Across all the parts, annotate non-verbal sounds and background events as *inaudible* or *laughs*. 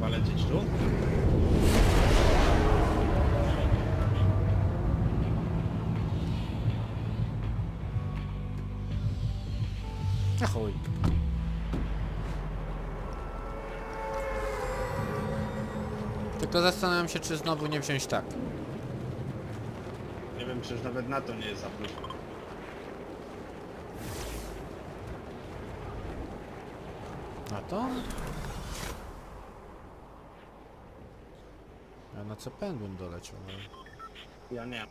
Chyba lecieć tu? A chuj. Tylko zastanawiam się, czy znowu nie wziąć tak. Nie wiem, przecież nawet na to nie jest za późno. A to? Ja na CPN bym doleciał, ale... Ja nie.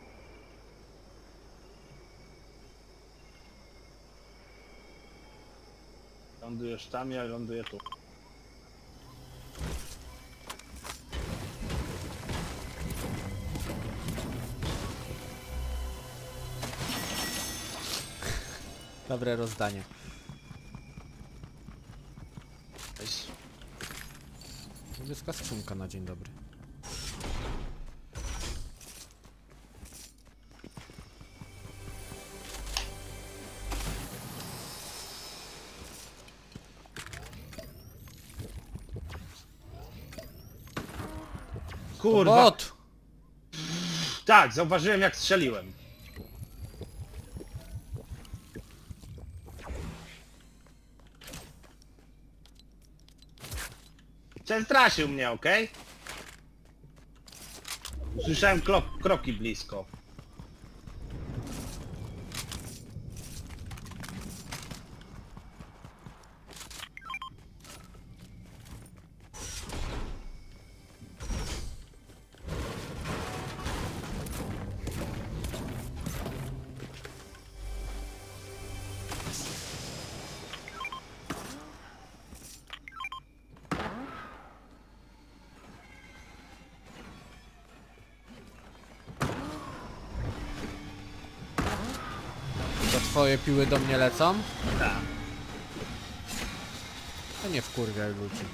Lądujesz tam, ja ląduję tu. *laughs* Dobre rozdanie. Niebieska skrzynka na dzień dobry. Kurwa! Bot! Tak, zauważyłem jak strzeliłem. Przestraszył mnie, okej? Usłyszałem klo- kroki blisko. Twoje piły do mnie lecą? Tak. To nie wkurwiaj ludzi.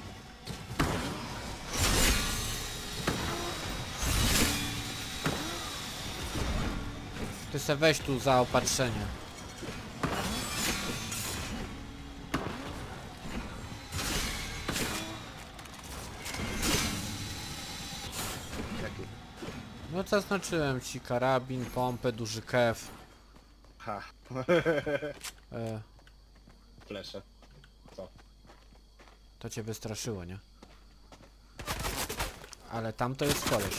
Ty se weź tu zaopatrzenie. No zaznaczyłem ci karabin, pompę, duży kef. Ha. *laughs* E, Flesze. Co? to cię wystraszyło, nie? Ale tam to jest koleś.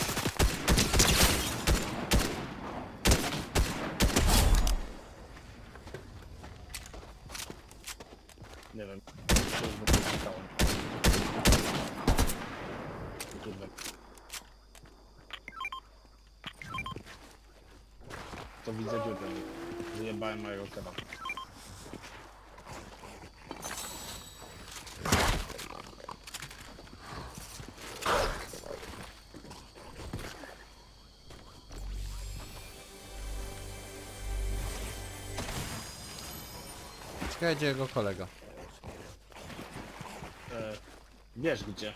Nie wiem. Kurwa, to czytałem. Kurwa. To widzę dziurę. Wyjebałem mojego kebaba. Czekaj, gdzie jego kolega? E, wiesz gdzie?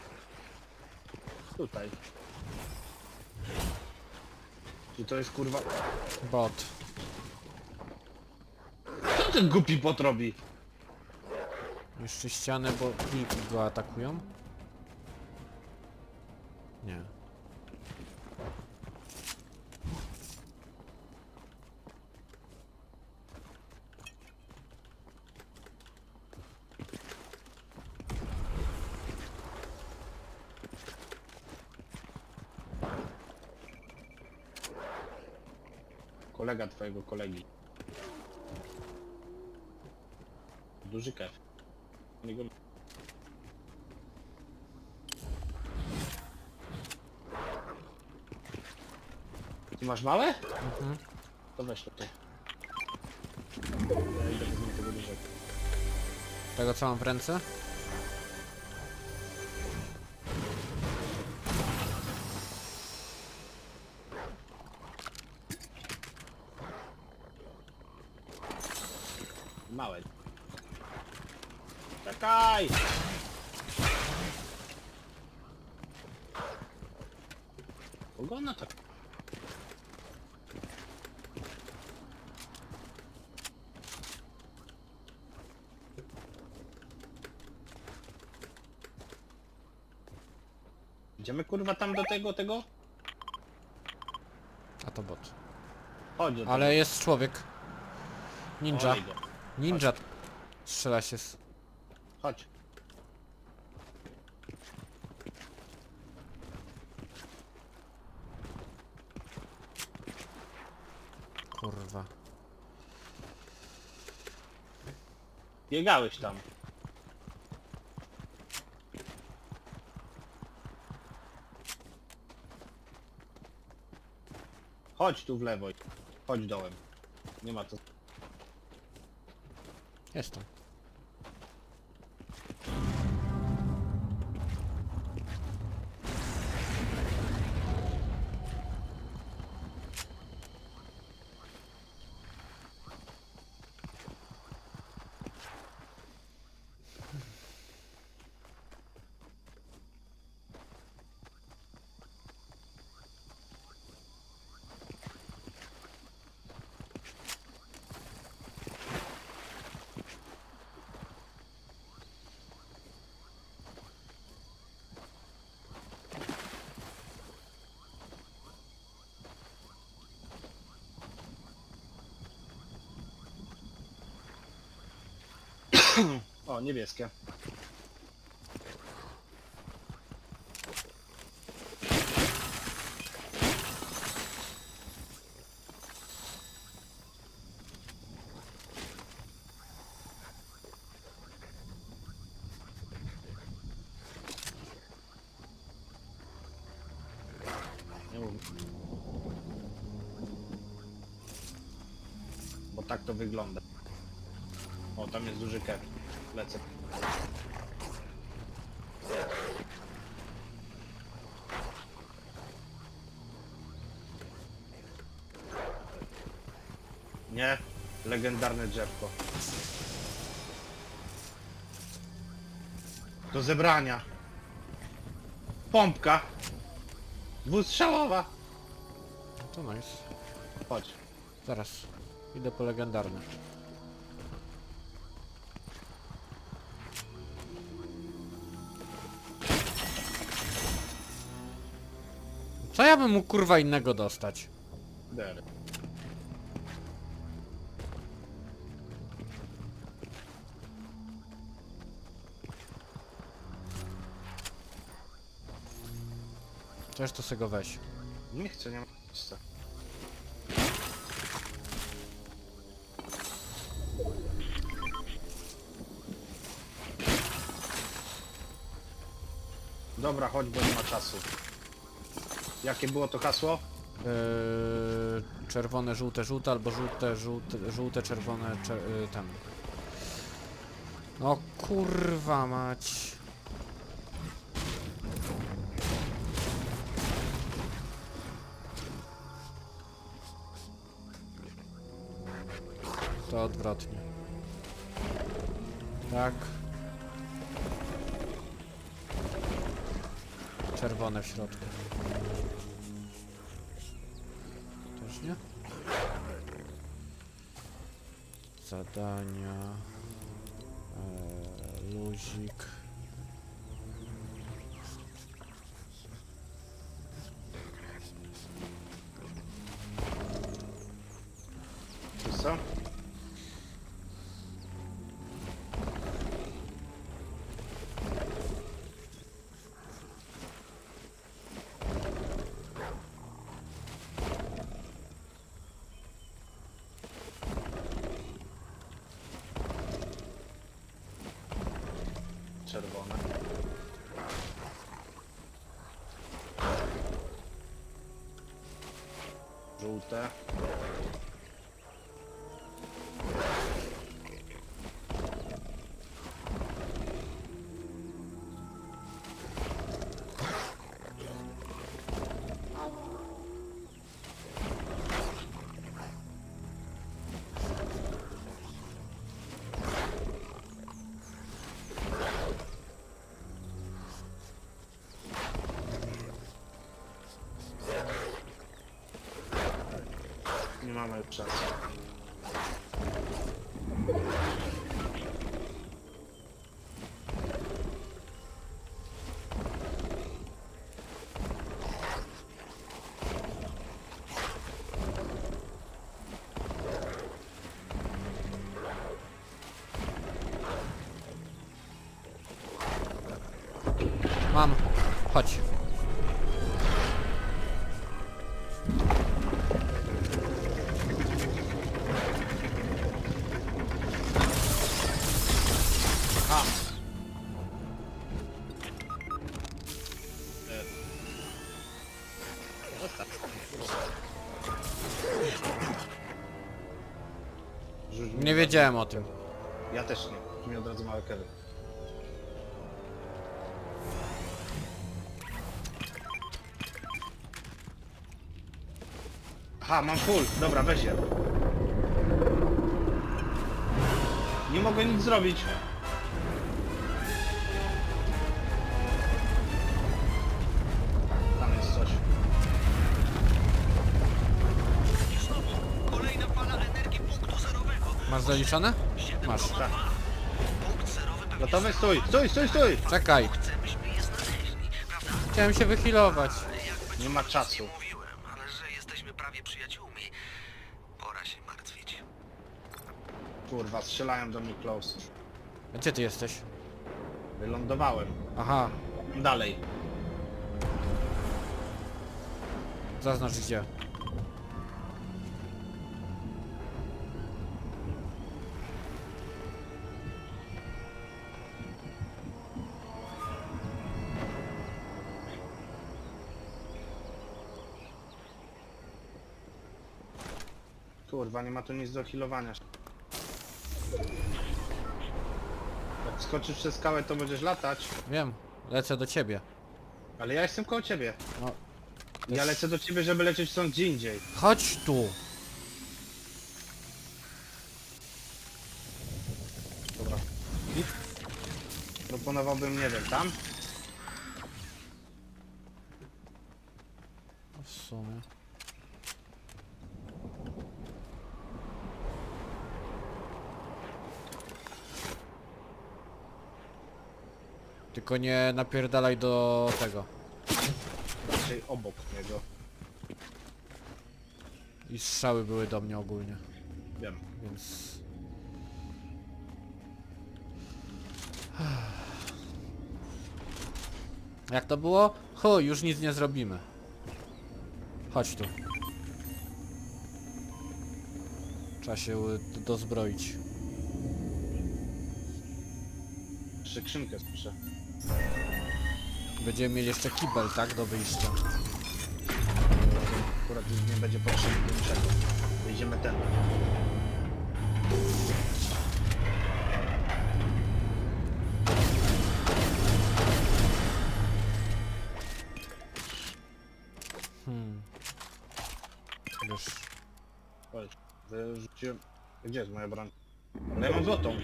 Tutaj. Czy to jest kurwa... Bot. Co ten głupi bot robi? Jeszcze ścianę, bo kliki go atakują? Nie. Kolega twojego kolegi. Duży kef. Ty masz małe? Mhm. To weź dużego. Tego co mam w ręce? Kogo ona tak? Idziemy kurwa tam do tego, tego? A to bot. Chodź do Ale jest człowiek. tego. Ninja. Olej go. Ninja. Strzela się z... Chodź. Kurwa. Biegałeś tam. Chodź tu w lewo. Chodź dołem. Nie ma co. Jestem. O, niebieskie. Bo tak to wygląda. Tam jest duży kew. Lecę. Nie, legendarne drzewko. Do zebrania. Pompka. Dwustrzałowa. No to nice. Chodź. Zaraz. Idę po legendarny. Co ja bym mógł kurwa innego dostać? Der. Też to se go weź. Nie chcę, nie ma miejsca. Dobra, chodź, bo nie ma czasu. Jakie było to hasło? Yy, czerwone, żółte, żółte, albo żółte, żółte, żółte czerwone, czer yy, ten. No kurwa mać. To odwrotnie. Tak. Czerwone w środku. Też nie? Zadania. E, luzik. Czerwone. Żółte. mamy czas. Mam. Chodź. Wiedziałem o tym. Ja też nie. Mi od razu małe kewy. Aha, mam full. Dobra, weź je. Nie mogę nic zrobić. Zaliczone? Masz. Tak. Gotowy? Stój! Stój, stój, stój! Czekaj. Chciałem się wyhealować. Nie ma czasu. Mówiłem, ale że jesteśmy prawie przyjaciółmi. Pora się martwić. Kurwa, strzelają do mnie close. A Gdzie ty jesteś? Wylądowałem. Aha. Dalej. Zaznacz gdzie. Kurwa, nie ma tu nic do healowania. Jak skoczysz przez skałę, to będziesz latać. Wiem. Lecę do ciebie. Ale ja jestem koło ciebie. No. Ja lecę do ciebie, żeby lecieć stąd gdzie indziej. Chodź tu. Dobra. I? Proponowałbym, nie wiem, tam? W sumie. Tylko nie napierdalaj do tego. Raczej obok niego. I strzały były do mnie ogólnie, Wiem. więc... *sighs* Jak to było? Chuj, już nic nie zrobimy. Chodź tu. Trzeba się y, dozbroić. Jeszcze skrzynkę słyszę. Będziemy mieli jeszcze kibel, tak? Do wyjścia. Akurat już nie będzie potrzebny niczego. Wyjdziemy ten. Hmm. Wiesz... Wyrzuciłem... Gdzie jest moja broń? Ale ja mam złotą.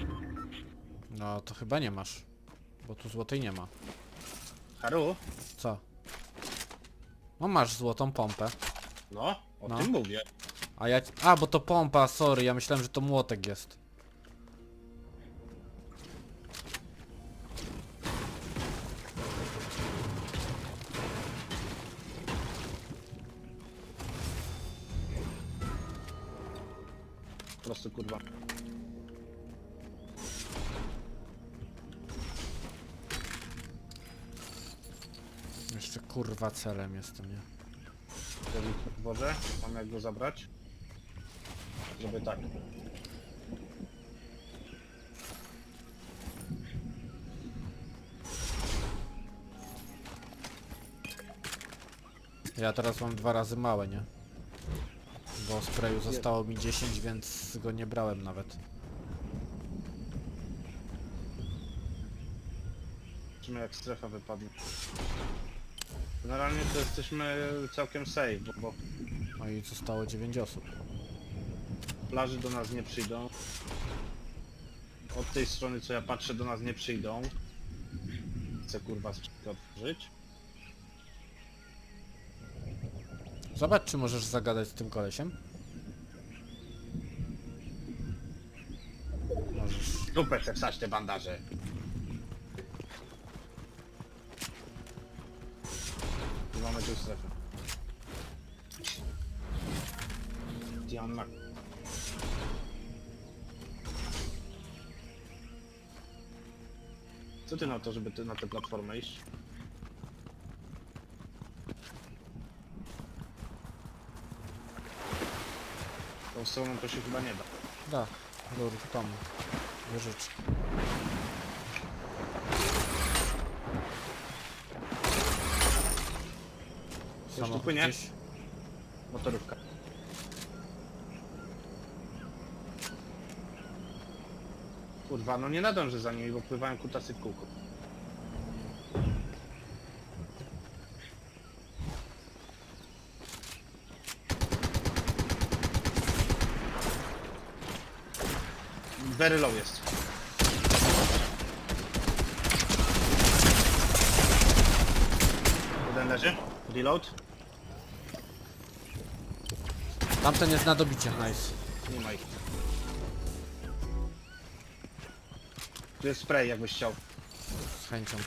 No to chyba nie masz. Bo tu złotej nie ma. Co? No masz złotą pompę. No, o No. tym mówię. A ja... A, bo to pompa, sorry, ja myślałem, że to młotek jest. Po prostu kurwa. Kurwa celem jestem, nie? Boże, mam jak go zabrać? Żeby tak. Ja teraz mam dwa razy małe, nie? Bo sprayu zostało mi 10, więc go nie brałem nawet. Zobaczymy jak strefa wypadnie. Generalnie to jesteśmy całkiem safe, bo, bo No i zostało 9 osób. plaży do nas nie przyjdą. Od tej strony co ja patrzę do nas nie przyjdą. Chcę kurwa skrzynkę otworzyć. Zobacz, czy możesz zagadać z tym kolesiem. Możesz. Dupę chcę wstać te bandaże. to jest. Diana. Co ty na to, żeby ty na tę platformę iść? Tą stroną to się chyba nie da. Da, dobra, tam. Rzecz. Płynie? gdzieś. Motorówka. Kurwa, no nie nadążę za nimi, bo pływają kutasy w kółko. Very low jest. Jeden leży. Reload. Tamten jest na dobicie, nice. Nie ma ich. Tu jest spray, jakbyś chciał. Z chęcią.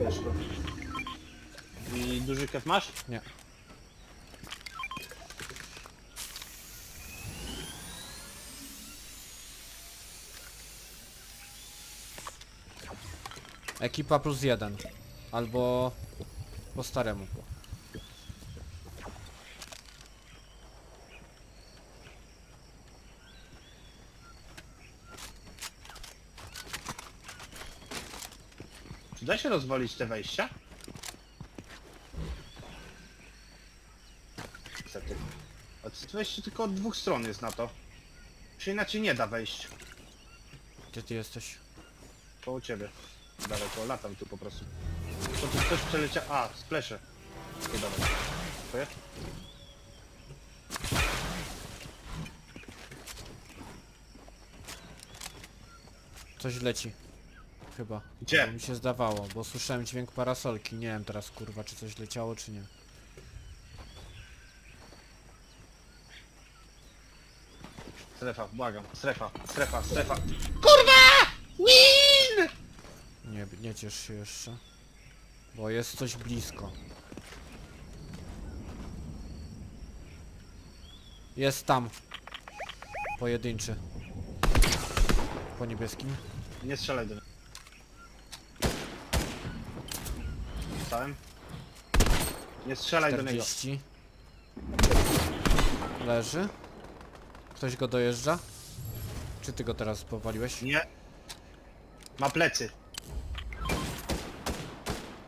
Wiesz. I duży kef masz? Nie. Ekipa plus jeden. Albo po staremu. Da się rozwalić te wejścia? Niestety. A to wejście tylko od dwóch stron jest na to. Się inaczej nie da wejść. Gdzie ty jesteś? Koło ciebie. Daleko, latam tu po prostu. To tu ktoś przeleciał... A, splesze. Nie dawaj. To jest? Coś leci. Chyba. Gdzie? Bo mi się zdawało, bo słyszałem dźwięk parasolki. Nie wiem teraz kurwa, czy coś leciało, czy nie. Strefa, błagam. Strefa, strefa, strefa. KURWA! WIN! Nie, nie ciesz się jeszcze. Bo jest coś blisko. Jest tam. Pojedynczy. Po niebieskim. Nie strzelaj do mnie. Dostałem. Nie strzelaj do niego. 40. Leży. Ktoś go dojeżdża? Czy ty go teraz powaliłeś? Nie. Ma plecy.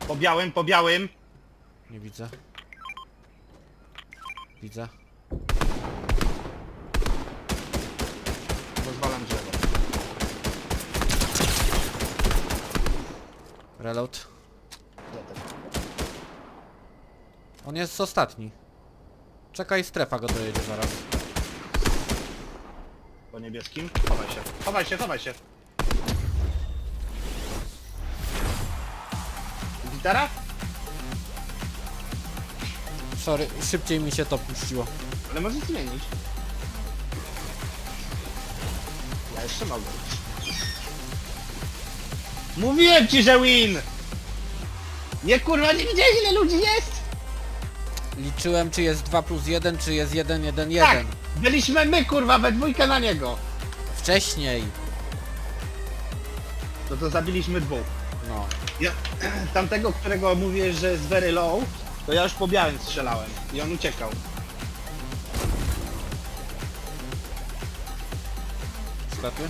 Po białym, po białym. Nie widzę. Widzę. Rozwalam drzewo. Reload. On jest ostatni. Czekaj, strefa go dojedzie zaraz. Po niebieskim. Chowaj się. Chowaj się, chowaj się. Gitara? Sorry, szybciej mi się to puściło. Ale możesz zmienić. Ja jeszcze mogę. Mówiłem ci, że win! Nie kurwa, nie widziałeś ile ludzi jest? Liczyłem czy jest 2 plus 1, czy jest 1, 1, 1. Tak! Byliśmy my kurwa we dwójkę na niego. Wcześniej. No to zabiliśmy dwóch. No. Ja, *clears throat* tamtego, którego mówię, że jest very low, to ja już po białym strzelałem i on uciekał. Sklepy?